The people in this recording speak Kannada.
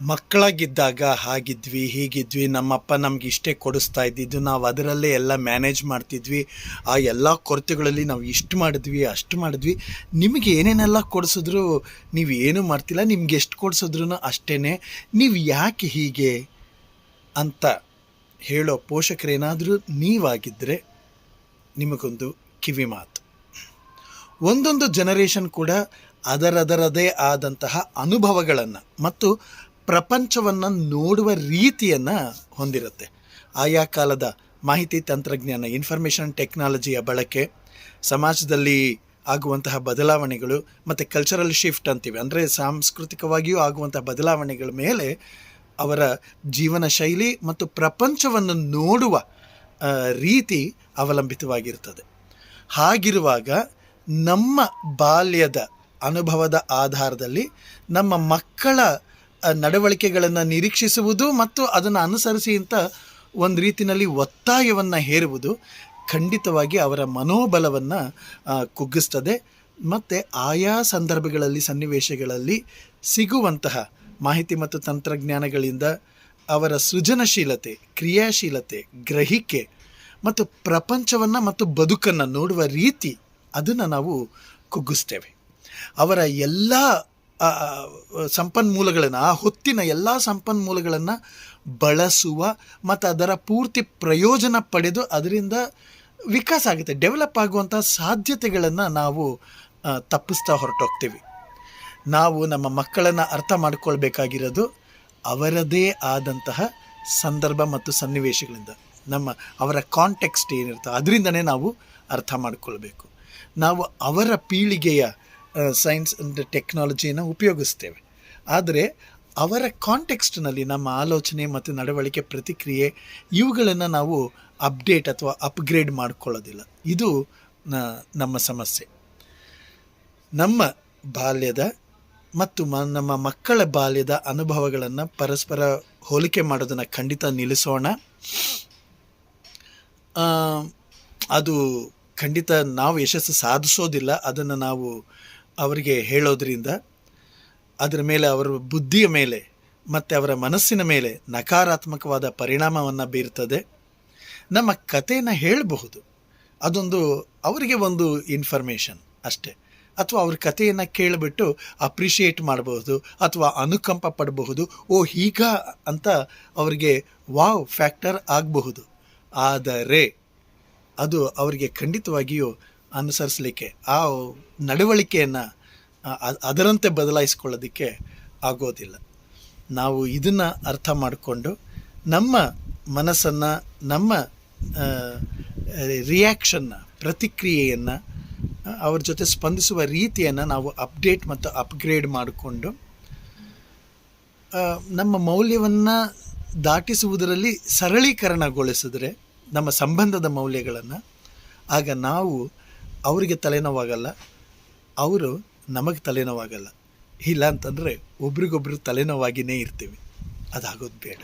ಮಕ್ಕಳಾಗಿದ್ದಾಗ ಹಾಗಿದ್ವಿ, ಹೀಗಿದ್ವಿ, ನಮ್ಮಪ್ಪ ನಮ್ಗೆ ಇಷ್ಟೇ ಕೊಡಿಸ್ತಾ ಇದ್ದಿದ್ದು, ನಾವು ಅದರಲ್ಲೇ ಎಲ್ಲ ಮ್ಯಾನೇಜ್ ಮಾಡ್ತಿದ್ವಿ, ಆ ಎಲ್ಲ ಕೊರತೆಗಳಲ್ಲಿ ನಾವು ಇಷ್ಟು ಮಾಡಿದ್ವಿ, ಅಷ್ಟು ಮಾಡಿದ್ವಿ. ನಿಮಗೆ ಏನೇನೆಲ್ಲ ಕೊಡಿಸಿದ್ರು, ನೀವು ಏನು ಮಾಡ್ತಿಲ್ಲ, ನಿಮ್ಗೆ ಎಷ್ಟು ಕೊಡಿಸಿದ್ರು ಅಷ್ಟೇ ನೀವು ಯಾಕೆ ಹೀಗೆ ಅಂತ ಹೇಳೋ ಪೋಷಕರೇನಾದರೂ ನೀವಾಗಿದ್ದರೆ ನಿಮಗೊಂದು ಕಿವಿ ಮಾತು. ಒಂದೊಂದು ಜನರೇಷನ್ ಕೂಡ ಅದರದರದೇ ಆದಂತಹ ಅನುಭವಗಳನ್ನು ಮತ್ತು ಪ್ರಪಂಚವನ್ನು ನೋಡುವ ರೀತಿಯನ್ನು ಹೊಂದಿರುತ್ತೆ. ಆಯಾ ಕಾಲದ ಮಾಹಿತಿ, ತಂತ್ರಜ್ಞಾನ ಇನ್ಫಾರ್ಮೇಷನ್ ಟೆಕ್ನಾಲಜಿಯ ಬಳಕೆ, ಸಮಾಜದಲ್ಲಿ ಆಗುವಂತಹ ಬದಲಾವಣೆಗಳು, ಮತ್ತು ಕಲ್ಚರಲ್ ಶಿಫ್ಟ್ ಅಂತೀವಿ. ಅಂದರೆ ಸಾಂಸ್ಕೃತಿಕವಾಗಿಯೂ ಆಗುವಂತಹ ಬದಲಾವಣೆಗಳ ಮೇಲೆ ಅವರ ಜೀವನ ಶೈಲಿ ಮತ್ತು ಪ್ರಪಂಚವನ್ನು ನೋಡುವ ರೀತಿ ಅವಲಂಬಿತವಾಗಿರ್ತದೆ. ಹಾಗಿರುವಾಗ ನಮ್ಮ ಬಾಲ್ಯದ ಅನುಭವದ ಆಧಾರದಲ್ಲಿ ನಮ್ಮ ಮಕ್ಕಳ ನಡವಳಿಕೆಗಳನ್ನು ನಿರೀಕ್ಷಿಸುವುದು ಮತ್ತು ಅದನ್ನು ಅನುಸರಿಸಿ ಅಂತ ಒಂದು ರೀತಿಯಲ್ಲಿ ಒತ್ತಾಯವನ್ನು ಹೇರುವುದು ಖಂಡಿತವಾಗಿ ಅವರ ಮನೋಬಲವನ್ನು ಕುಗ್ಗಿಸ್ತದೆ. ಮತ್ತು ಆಯಾ ಸಂದರ್ಭಗಳಲ್ಲಿ, ಸನ್ನಿವೇಶಗಳಲ್ಲಿ ಸಿಗುವಂತಹ ಮಾಹಿತಿ ಮತ್ತು ತಂತ್ರಜ್ಞಾನಗಳಿಂದ ಅವರ ಸೃಜನಶೀಲತೆ, ಕ್ರಿಯಾಶೀಲತೆ, ಗ್ರಹಿಕೆ ಮತ್ತು ಪ್ರಪಂಚವನ್ನು ಮತ್ತು ಬದುಕನ್ನು ನೋಡುವ ರೀತಿ ಅದನ್ನು ನಾವು ಕುಗ್ಗಿಸ್ತೇವೆ. ಅವರ ಎಲ್ಲ ಸಂಪನ್ಮೂಲಗಳನ್ನು, ಆ ಹೊತ್ತಿನ ಎಲ್ಲ ಸಂಪನ್ಮೂಲಗಳನ್ನು ಬಳಸುವ ಮತ್ತು ಅದರ ಪೂರ್ತಿ ಪ್ರಯೋಜನ ಪಡೆದು ಅದರಿಂದ ವಿಕಾಸ ಆಗುತ್ತೆ, ಡೆವಲಪ್ ಆಗುವಂಥ ಸಾಧ್ಯತೆಗಳನ್ನು ನಾವು ತಪ್ಪಿಸ್ತಾ ಹೊರಟೋಗ್ತೀವಿ. ನಾವು ನಮ್ಮ ಮಕ್ಕಳನ್ನು ಅರ್ಥ ಮಾಡಿಕೊಳ್ಬೇಕಾಗಿರೋದು ಅವರದೇ ಆದಂತಹ ಸಂದರ್ಭ ಮತ್ತು ಸನ್ನಿವೇಶಗಳಿಂದ, ನಮ್ಮ ಅವರ ಕಾಂಟೆಕ್ಸ್ಟ್ ಏನಿರ್ತೋ ಅದರಿಂದನೇ ನಾವು ಅರ್ಥ ಮಾಡಿಕೊಳ್ಬೇಕು. ನಾವು ಅವರ ಪೀಳಿಗೆಯ ಸೈನ್ಸ್ ಅಂಡ್ ಟೆಕ್ನಾಲಜಿಯನ್ನು ಉಪಯೋಗಿಸ್ತೇವೆ. ಆದರೆ ಅವರ ಕಾಂಟೆಕ್ಸ್ಟ್ನಲ್ಲಿ ನಮ್ಮ ಆಲೋಚನೆ ಮತ್ತು ನಡವಳಿಕೆ ಪ್ರತಿಕ್ರಿಯೆ ಇವುಗಳನ್ನು ನಾವು ಅಪ್ಡೇಟ್ ಅಥವಾ ಅಪ್ಗ್ರೇಡ್ ಮಾಡ್ಕೊಳ್ಳೋದಿಲ್ಲ. ಇದು ನಮ್ಮ ಸಮಸ್ಯೆ. ನಮ್ಮ ಬಾಲ್ಯದ ಮತ್ತು ಮ, ನಮ್ಮ ಮಕ್ಕಳ ಬಾಲ್ಯದ ಅನುಭವಗಳನ್ನು ಪರಸ್ಪರ ಹೋಲಿಕೆ ಮಾಡೋದನ್ನು ಖಂಡಿತ ನಿಲ್ಲಿಸೋಣ. ಅದು ಖಂಡಿತ ನಾವು ಯಶಸ್ಸು ಸಾಧಿಸೋದಿಲ್ಲ. ಅದನ್ನು ನಾವು ಅವರಿಗೆ ಹೇಳೋದ್ರಿಂದ ಅದರ ಮೇಲೆ ಅವರ ಬುದ್ಧಿಯ ಮೇಲೆ ಮತ್ತು ಅವರ ಮನಸ್ಸಿನ ಮೇಲೆ ನಕಾರಾತ್ಮಕವಾದ ಪರಿಣಾಮವನ್ನು ಬೀರ್ತದೆ. ನಮ್ಮ ಕಥೆಯನ್ನು ಹೇಳಬಹುದು. ಅದೊಂದು ಅವರಿಗೆ ಒಂದು ಇನ್ಫಾರ್ಮೇಷನ್ ಅಷ್ಟೇ. ಅಥವಾ ಅವ್ರ ಕಥೆಯನ್ನು ಕೇಳಿಬಿಟ್ಟು ಅಪ್ರಿಷಿಯೇಟ್ ಮಾಡಬಹುದು ಅಥವಾ ಅನುಕಂಪ ಪಡಬಹುದು. ಓ, ಹೀಗ ಅಂತ ಅವರಿಗೆ ವಾವ್ ಫ್ಯಾಕ್ಟರ್ ಆಗಬಹುದು. ಆದರೆ ಅದು ಅವರಿಗೆ ಖಂಡಿತವಾಗಿಯೂ ಅನುಸರಿಸಲಿಕ್ಕೆ, ಆ ನಡವಳಿಕೆಯನ್ನು ಅದರಂತೆ ಬದಲಾಯಿಸ್ಕೊಳ್ಳೋದಕ್ಕೆ ಆಗೋದಿಲ್ಲ. ನಾವು ಇದನ್ನು ಅರ್ಥ ಮಾಡಿಕೊಂಡು ನಮ್ಮ ಮನಸ್ಸನ್ನು, ನಮ್ಮ ರಿಯಾಕ್ಷನ್ನ ಪ್ರತಿಕ್ರಿಯೆಯನ್ನು ಅವ್ರ ಜೊತೆ ಸ್ಪಂದಿಸುವ ರೀತಿಯನ್ನು ನಾವು ಅಪ್ಡೇಟ್ ಮತ್ತು ಅಪ್ಗ್ರೇಡ್ ಮಾಡಿಕೊಂಡು ನಮ್ಮ ಮೌಲ್ಯವನ್ನು ದಾಟಿಸುವುದರಲ್ಲಿ ಸರಳೀಕರಣಗೊಳಿಸಿದ್ರೆ, ನಮ್ಮ ಸಂಬಂಧದ ಮೌಲ್ಯಗಳನ್ನು, ಆಗ ನಾವು ಅವರಿಗೆ ತಲೆನೋವಾಗಲ್ಲ ಅವರು ನಮಗೆ ತಲೆನೋವಾಗಲ್ಲ. ಇಲ್ಲ ಅಂತಂದರೆ ಒಬ್ರಿಗೊಬ್ರು ತಲೆನೋವಾಗಿಯೇ ಇರ್ತೀವಿ. ಅದಾಗೋದು ಬೇಡ.